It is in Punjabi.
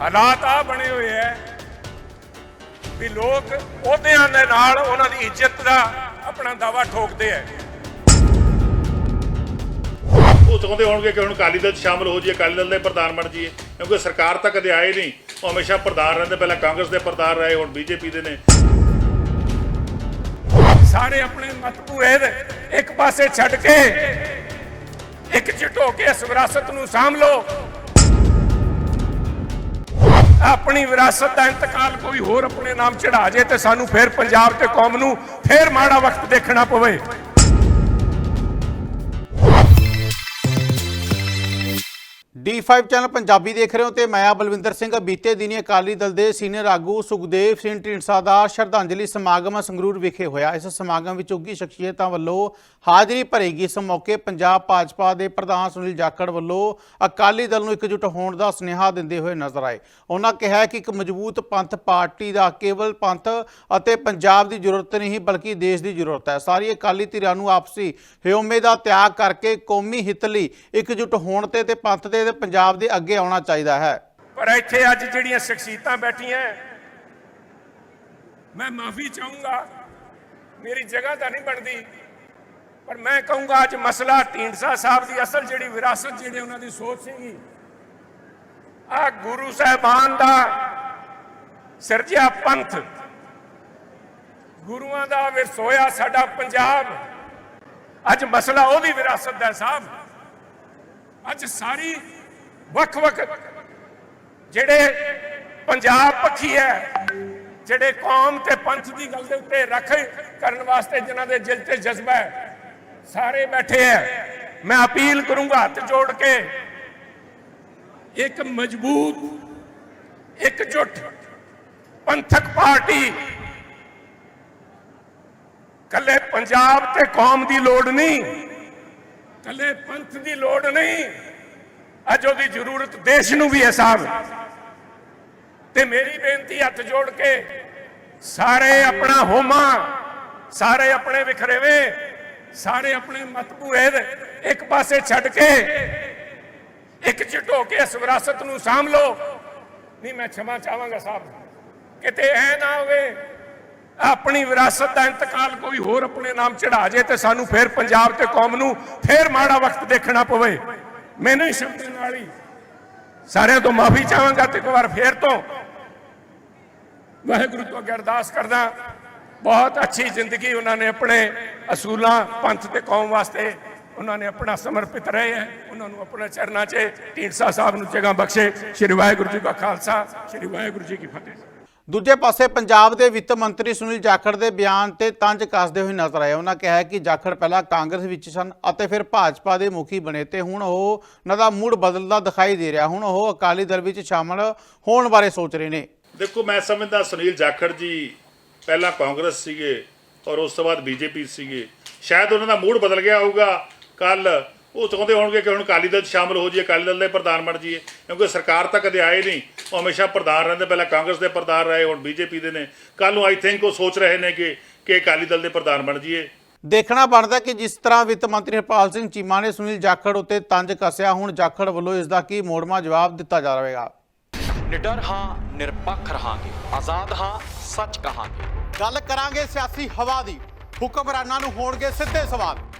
ਹਾਲਾਤ ਆ ਬਣੇ ਹੋਏ ਐ ਵੀ ਲੋਕ ਅਹੁਦਿਆਂ ਦੇ ਨਾਲ ਉਹਨਾਂ ਦੀ ਇੱਜ਼ਤ ਦਾ ਆਪਣਾ ਦਾਵਾ ਠੋਕਦੇ ਐ। ਉਹ ਚਾਹੁੰਦੇ ਹੋਣਗੇ ਕਿ ਹੁਣ ਅਕਾਲੀ ਦਲ ਸ਼ਾਮਲ ਹੋ ਜਾਈਏ ਅਕਾਲੀ ਦਲ ਦੇ ਪ੍ਰਧਾਨ ਬਣ ਜਾਈਏ ਕਿਉਂਕਿ ਸਰਕਾਰ ਤਾਂ ਕਦੇ ਆਏ ਨਹੀਂ। ਉਹ ਹਮੇਸ਼ਾ ਪ੍ਰਧਾਨ ਰਹਿੰਦੇ ਪਹਿਲਾਂ ਕਾਂਗਰਸ ਦੇ ਪ੍ਰਧਾਨ ਰਹੇ ਹੁਣ ਬੀਜੇਪੀ ਦੇ ਨੇ। ਸਾਰੇ ਆਪਣੇ ਮਤਭੂਦ ਇੱਕ ਪਾਸੇ ਛੱਡ ਕੇ ਇਕਜੁੱਟ ਹੋ ਕੇ ਇਸ ਵਿਰਾਸਤ ਨੂੰ ਸਾਂਭ ਲਓ। ਆਪਣੀ ਵਿਰਾਸਤ ਦਾ ਇੰਤਕਾਲ ਕੋਈ ਹੋਰ ਆਪਣੇ ਨਾਮ ਚੜਾ ਜੇ ਤੇ ਸਾਨੂੰ ਫਿਰ ਪੰਜਾਬ ਤੇ ਕੌਮ ਨੂੰ ਫਿਰ ਮਾੜਾ ਵਕਤ ਦੇਖਣਾ ਪਵੇ। D5 ਚੈਨਲ ਪੰਜਾਬੀ ਦੇਖ ਰਹੇ ਹੋ ਤੇ ਮੈਂ ਆ ਬਲਵਿੰਦਰ ਸਿੰਘ। ਬੀਤੇ ਦਿਨੀ ਅਕਾਲੀ ਦਲ ਦੇ ਸੀਨੀਅਰ ਆਗੂ ਸੁਖਦੇਵ ਸਿੰਘ ਢੀਂਡਸਾ ਦਾ ਸ਼ਰਧਾਂਜਲੀ ਸਮਾਗਮ ਸੰਗਰੂਰ ਵਿਖੇ ਹੋਇਆ। ਇਸ ਸਮਾਗਮ ਵਿੱਚ ਉੱਗੀ ਸ਼ਖਸੀਅਤਾਂ ਵੱਲੋਂ ਹਾਜ਼ਰੀ ਭਰੇਗੀ। ਇਸ ਮੌਕੇ ਪੰਜਾਬ ਭਾਜਪਾ ਦੇ ਪ੍ਰਧਾਨ ਸੁਨੀਲ ਜਾਖੜ ਵੱਲੋਂ ਅਕਾਲੀ ਦਲ ਨੂੰ ਇਕਜੁੱਟ ਹੋਣ ਦਾ ਸੁਨੇਹਾ ਦਿੰਦੇ ਹੋਏ ਨਜ਼ਰ ਆਏ। ਉਹਨਾਂ ਕਿਹਾ ਕਿ ਇੱਕ ਮਜ਼ਬੂਤ ਪੰਥ ਪਾਰਟੀ ਦਾ ਕੇਵਲ ਪੰਥ ਅਤੇ ਪੰਜਾਬ ਦੀ ਜ਼ਰੂਰਤ ਨਹੀਂ, ਬਲਕਿ ਦੇਸ਼ ਦੀ ਜ਼ਰੂਰਤ ਹੈ। ਸਾਰੀ ਅਕਾਲੀ ਧਿਰਾਂ ਨੂੰ ਆਪਸੀ ਹਿਉਮੇ ਦਾ ਤਿਆਗ ਕਰਕੇ ਕੌਮੀ ਹਿੱਤ ਲਈ ਇਕਜੁੱਟ ਹੋਣ ਤੇ ਤੇ ਪੰਥ ਦੇ ਤੇ ਪੰਜਾਬ ਦੇ ਅੱਗੇ ਆਉਣਾ ਚਾਹੀਦਾ ਹੈ। ਪਰ ਇੱਥੇ ਅੱਜ ਜਿਹੜੀਆਂ ਸ਼ਖਸੀਅਤਾਂ ਬੈਠੀਆਂ ਮੈਂ ਮਾਫੀ ਚਾਹੂੰਗਾ। ਮੇਰੀ ਜਗ੍ਹਾ ਤਾਂ ਨਹੀਂ ਬਣਦੀ। ਪਰ ਮੈਂ ਕਹੂੰਗਾ, ਅੱਜ ਮਸਲਾ ਢੀਂਡਸਾ ਸਾਹਿਬ ਦੀ ਅਸਲ ਜਿਹੜੀ ਵਿਰਾਸਤ ਜਿਹੜੀ ਉਹਨਾਂ ਦੀ ਸੋਚ ਸੀਗੀ ਆ ਗੁਰੂ ਸਾਹਿਬਾਨ ਦਾ ਸਿਰਜਿਆ ਪੰਥ, ਗੁਰੂਆਂ ਦਾ ਵਿਰਸੋਇਆ ਸਾਡਾ ਪੰਜਾਬ। ਅੱਜ ਮਸਲਾ ਉਹਦੀ ਵਿਰਾਸਤ ਦਾ ਸਾਹਿਬ। ਅੱਜ ਸਾਰੀ ਵੱਖ-ਵੱਖ, ਜਿਹੜੇ ਪੰਜਾਬ ਪੱਖੀ ਹੈ, ਜਿਹੜੇ ਕੌਮ ਤੇ ਪੰਥ ਦੀ ਗੱਲ ਦੇ ਉੱਤੇ ਰੱਖ ਕਰਨ ਵਾਸਤੇ ਜਿਨ੍ਹਾਂ ਦੇ ਦਿਲ ਤੇ ਜਜ਼ਬਾ ਹੈ, ਸਾਰੇ ਬੈਠੇ ਹੈ। ਮੈਂ ਅਪੀਲ ਕਰੂੰਗਾ ਹੱਥ ਜੋੜ ਕੇ, ਇੱਕ ਮਜ਼ਬੂਤ ਇਕਜੁੱਟ ਪੰਥਕ ਪਾਰਟੀ ਕੱਲੇ ਪੰਜਾਬ ਤੇ ਕੌਮ ਦੀ ਲੋੜ ਨਹੀਂ ਕੱਲੇ ਪੰਥ ਦੀ ਲੋੜ ਨਹੀਂ। ਅੱਜ ਉਹਦੀ ਜ਼ਰੂਰਤ ਦੇਸ਼ ਨੂੰ ਵੀ ਹੈ ਸਾਹਿਬ। ਤੇ ਮੇਰੀ ਬੇਨਤੀ ਹੱਥ ਜੋੜ ਕੇ, ਸਾਰੇ ਆਪਣਾ ਹੋਮਾ, ਸਾਰੇ ਆਪਣੇ ਵਿਖਰੇਵੇ, ਸਾਰੇ ਆਪਣੇ ਮਤਬੂਏ ਇੱਕ ਪਾਸੇ ਛੱਡ ਕੇ, ਇੱਕ ਚਿੱਟ ਹੋ ਕੇ ਇਸ ਵਿਰਾਸਤ ਨੂੰ ਸਾਂਭ ਲੋ ਨਹੀਂ, ਮੈਂ ਛਮਾ ਚਾਹਾਂਗਾ ਸਾਹਿਬ, ਕਿਤੇ ਐ ਨਾ ਹੋਵੇ, ਆਪਣੀ ਵਿਰਾਸਤ ਦਾ ਇੰਤਕਾਲ ਕੋਈ ਹੋਰ ਆਪਣੇ ਨਾਮ ਚੜਾ ਜੇ ਤੇ ਸਾਨੂੰ ਫੇਰ ਪੰਜਾਬ ਤੇ ਕੌਮ ਨੂੰ ਫੇਰ ਮਾੜਾ ਵਕਤ ਦੇਖਣਾ ਪਵੇ। ਮੈਂ ਨਹੀਂ ਸ਼ਬਦ ਨਾਲ ਹੀ ਸਾਰਿਆਂ ਤੋਂ ਮਾਫੀ ਚਾਹਾਂਗਾ ਤੇ ਇੱਕ ਵਾਰ ਫੇਰ ਤੋਂ। ਵਾਹਿਗੁਰੂ ਤੋਂ ਅੱਗੇ ਅਰਦਾਸ ਕਰਦਾ ਬਹੁਤ ਅੱਛੀ ਜ਼ਿੰਦਗੀ ਉਹਨਾਂ ਨੇ ਆਪਣੇ ਅਸੂਲਾਂ ਪੰਥ ਤੇ ਕੌਮ ਵਾਸਤੇ ਉਹਨਾਂ ਨੇ ਆਪਣਾ ਸਮਰਪਿਤ ਰਹੇ ਹੈ। ਉਹਨਾਂ ਨੂੰ ਆਪਣੇ ਚਰਨਾਂ 'ਚ ਢੀਂਡਸਾ ਸਾਹਿਬ ਨੂੰ ਜਗ੍ਹਾ ਬਖਸ਼ੇ। ਸ਼੍ਰੀ ਵਾਹਿਗੁਰੂ ਜੀ ਕਾ ਖਾਲਸਾ, ਸ਼੍ਰੀ ਵਾਹਿਗੁਰੂ ਜੀ ਕੀ ਫਤਿਹ। ਦੂਜੇ ਪਾਸੇ ਪੰਜਾਬ ਦੇ ਵਿੱਤ ਮੰਤਰੀ ਸੁਨੀਲ ਜਾਖੜ ਦੇ ਬਿਆਨ ਤੇ ਤੰਜ ਕੱਸਦੇ ਹੋਏ ਨਜ਼ਰ ਆਏ। ਉਹਨਾਂ ਕਿਹਾ ਕਿ ਜਾਖੜ ਪਹਿਲਾਂ ਕਾਂਗਰਸ ਵਿੱਚ ਸਨ ਅਤੇ ਫਿਰ ਭਾਜਪਾ ਦੇ ਮੁਖੀ ਬਣੇ ਤੇ ਹੁਣ ਉਹ ਉਹਨਾਂ ਦਾ ਮੂਡ ਬਦਲਦਾ ਦਿਖਾਈ ਦੇ ਰਿਹਾ। ਹੁਣ ਉਹ ਅਕਾਲੀ ਦਲ ਵਿੱਚ ਸ਼ਾਮਲ ਹੋਣ ਬਾਰੇ ਸੋਚ ਰਹੇ ਨੇ। ਦੇਖੋ, ਮੈਂ ਸਮਝਦਾ ਸੁਨੀਲ ਜਾਖੜ ਜੀ ਪਹਿਲਾਂ ਕਾਂਗਰਸ ਸੀਗੇ ਔਰ ਉਸ ਤੋਂ ਬਾਅਦ ਬੀਜੇਪੀ ਸੀਗੇ। ਸ਼ਾਇਦ ਉਹਨਾਂ ਦਾ ਮੂਡ ਬਦਲ ਗਿਆ ਹੋਊਗਾ। ਕੱਲ ਉਹ ਚਾਹੁੰਦੇ ਹੋਣਗੇ ਕਿ ਹੁਣ ਅਕਾਲੀ ਦਲ ਸ਼ਾਮਲ ਹੋ ਜਾਈਏ ਅਕਾਲੀ ਦਲ ਦੇ ਪ੍ਰਧਾਨ ਬਣ ਜਾਈਏ। ਕਿਉਂਕਿ ਸਰਕਾਰ ਤਾਂ ਕਦੇ ਆਏ ਨਹੀਂ। ਉਹ ਹਮੇਸ਼ਾ ਪ੍ਰਧਾਨ ਰਹਿੰਦੇ ਪਹਿਲਾਂ ਕਾਂਗਰਸ ਦੇ ਪ੍ਰਧਾਨ ਰਹੇ ਹੁਣ ਬੀਜੇਪੀ ਦੇ ਨੇ। ਕੱਲ ਨੂੰ ਆਈ ਥਿੰਕ ਉਹ ਸੋਚ ਰਹੇ ਨੇ ਕਿ ਕਿ ਅਕਾਲੀ ਦਲ ਦੇ ਪ੍ਰਧਾਨ ਬਣ ਜਾਈਏ। ਦੇਖਣਾ ਬਣਦਾ ਕਿ ਜਿਸ ਤਰ੍ਹਾਂ ਵਿੱਤ ਮੰਤਰੀ ਹਰਪਾਲ ਸਿੰਘ ਚੀਮਾ ਨੇ ਸੁਨੀਲ ਜਾਖੜ ਉੱਤੇ ਤੰਜ ਕੱਸਿਆ ਹੁਣ ਜਾਖੜ ਵੱਲੋਂ ਇਸ ਦਾ ਕੀ ਮੋੜਮਾ ਜਵਾਬ ਦਿੱਤਾ ਜਾ ਰਹੇਗਾ ਨਿਡਰ ਹਾਂ ਨਿਰਪੱਖ ਰਹਾਂਗੇ। ਆਜ਼ਾਦ ਹਾਂ ਸੱਚ ਕਹਾਂਗੇ। ਗੱਲ ਕਰਾਂਗੇ ਸਿਆਸੀ ਹਵਾ ਦੀ। ਹੁਕਮਰਾਨਾਂ ਨੂੰ ਹੋਣਗੇ ਸਿੱਧੇ ਸਵਾਲ।